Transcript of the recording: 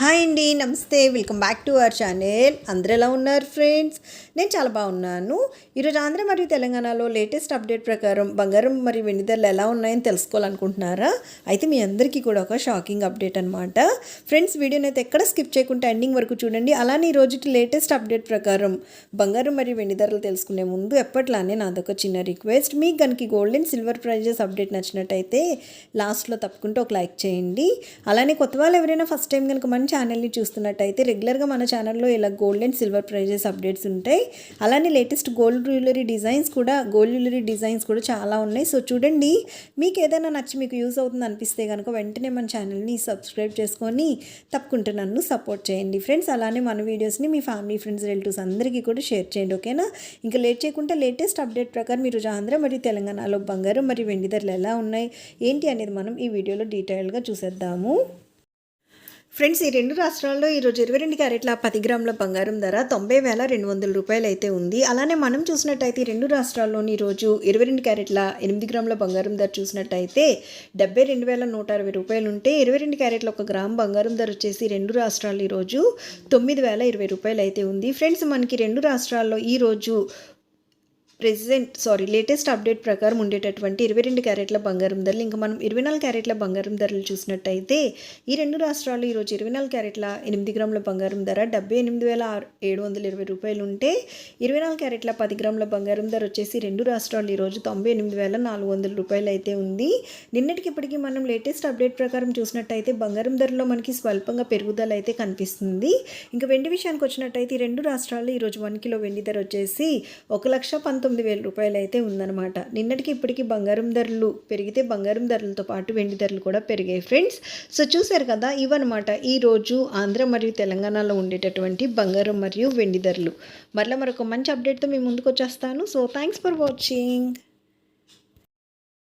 Hi అండి నమస్తే. Welcome back to our channel. అందరూ ఎలా ఉన్నారు ఫ్రెండ్స్? నేను చాలా బాగున్నాను. ఈరోజు ఆంధ్ర మరియు తెలంగాణలో లేటెస్ట్ అప్డేట్ ప్రకారం బంగారం మరియు వెండి ధరలు ఎలా ఉన్నాయని తెలుసుకోవాలనుకుంటున్నారా? అయితే మీ అందరికీ కూడా ఒక షాకింగ్ అప్డేట్ అనమాట ఫ్రెండ్స్ వీడియోని అయితే ఎక్కడ స్కిప్ చేయకుండా ఎండింగ్ వరకు చూడండి. అలానే ఈ రోజుకి లేటెస్ట్ అప్డేట్ ప్రకారం బంగారం మరియు వెండి ధరలు తెలుసుకునే ముందు ఎప్పట్లానే నాదొక చిన్న రిక్వెస్ట్ మీకు కనుక gold and silver prizes update నచ్చినట్టయితే లాస్ట్లో తప్పకుండా ఒక లైక్ చేయండి. అలానే కొత్త వాళ్ళు ఎవరైనా ఫస్ట్ టైం కనుక మన ఛానల్ని చూస్తున్నట్టయితే రెగ్యులర్గా మన ఛానల్లో ఇలా gold and silver prizes updates ఉంటాయి. అలానే లేటెస్ట్ గోల్డ్ జ్యువెలరీ డిజైన్స్ కూడా గోల్డ్ జ్యువెలరీ డిజైన్స్ కూడా చాలా ఉన్నాయి. సో చూడండి మీకు ఏదైనా నచ్చి మీకు యూస్ అవుతుంది అనిపిస్తే కనుక వెంటనే మన ఛానల్ని సబ్స్క్రైబ్ చేసుకొని తప్పకుండా నన్ను సపోర్ట్ చేయండి. ఫ్రెండ్స్ అలానే మన వీడియోస్ని మీ ఫ్యామిలీ ఫ్రెండ్స్ రిలేటివ్స్ అందరికీ కూడా షేర్ చేయండి ఓకేనా ఇంకా లేట్ చేయకుండా లేటెస్ట్ అప్డేట్ ప్రకారం మీరు ఆంధ్ర మరియు తెలంగాణలో బంగారం మరియు వెండి ధరలు ఎలా ఉన్నాయి ఏంటి అనేది మనం ఈ వీడియోలో డీటెయిల్గా చూసేద్దాము. ఫ్రెండ్స్ ఈ రెండు రాష్ట్రాల్లో ఈరోజు ఇరవై రెండు క్యారెట్ల పది గ్రాముల బంగారం ధర తొంభై వేల రెండు వందల రూపాయలు అయితే ఉంది. అలానే మనం చూసినట్టయితే రెండు రాష్ట్రాల్లోని ఈరోజు ఇరవై రెండు క్యారెట్ల ఎనిమిది గ్రాముల బంగారం ధర చూసినట్టయితే డెబ్బై రెండు వేల నూట అరవై రూపాయలు ఉంటే ఇరవై రెండు క్యారెట్ల ఒక గ్రామ్ బంగారం ధర వచ్చేసి రెండు రాష్ట్రాలు ఈరోజు తొమ్మిది వేల ఇరవై రూపాయలు అయితే ఉంది. ఫ్రెండ్స్ మనకి రెండు రాష్ట్రాల్లో ఈరోజు ప్రెసెంట్ సారీ లేటెస్ట్ అప్డేట్ ప్రకారం ఉండేటటువంటి ఇరవై రెండు క్యారెట్ల బంగారం ధరలు ఇంకా మనం ఇరవై నాలుగు క్యారెట్ల బంగారం ధరలు చూసినట్టయితే ఈ రెండు రాష్ట్రాలు ఈరోజు ఇరవై నాలుగు క్యారెట్ల ఎనిమిది గ్రాముల బంగారం ధర డెబ్బై ఎనిమిది వేల ఏడు వందల ఇరవై రూపాయలు ఉంటే ఇరవై నాలుగు క్యారెట్ల పది గ్రాముల బంగారం ధర వచ్చేసి రెండు రాష్ట్రాలు ఈరోజు తొంభై ఎనిమిది వేల నాలుగు వందల రూపాయలు అయితే ఉంది. నిన్నటికి ఇప్పటికీ మనం లేటెస్ట్ అప్డేట్ ప్రకారం చూసినట్టయితే బంగారం ధరలో మనకి స్వల్పంగా పెరుగుదల అయితే కనిపిస్తుంది. ఇంకా వెండి విషయానికి వచ్చినట్టయితే ఈ రెండు రాష్ట్రాల్లో ఈరోజు వన్ కిలో వెండి ధర వచ్చేసి ఒక లక్ష పంతొమ్మిది వేల రూపాయలు అయితే ఉందన్నమాట. నిన్నటికి ఇప్పటికి బంగారం ధరలు పెరిగితే బంగారం ధరలతో పాటు వెండి ధరలు కూడా పెరిగాయి ఫ్రెండ్స్. సో చూశారు కదా ఇవన్నమాట ఈరోజు ఆంధ్ర మరియు తెలంగాణలో ఉండేటటువంటి బంగారం మరియు వెండి ధరలు. మరలా మరొక మంచి అప్డేట్తో మీ ముందుకు వచ్చేస్తాను. So thanks for watching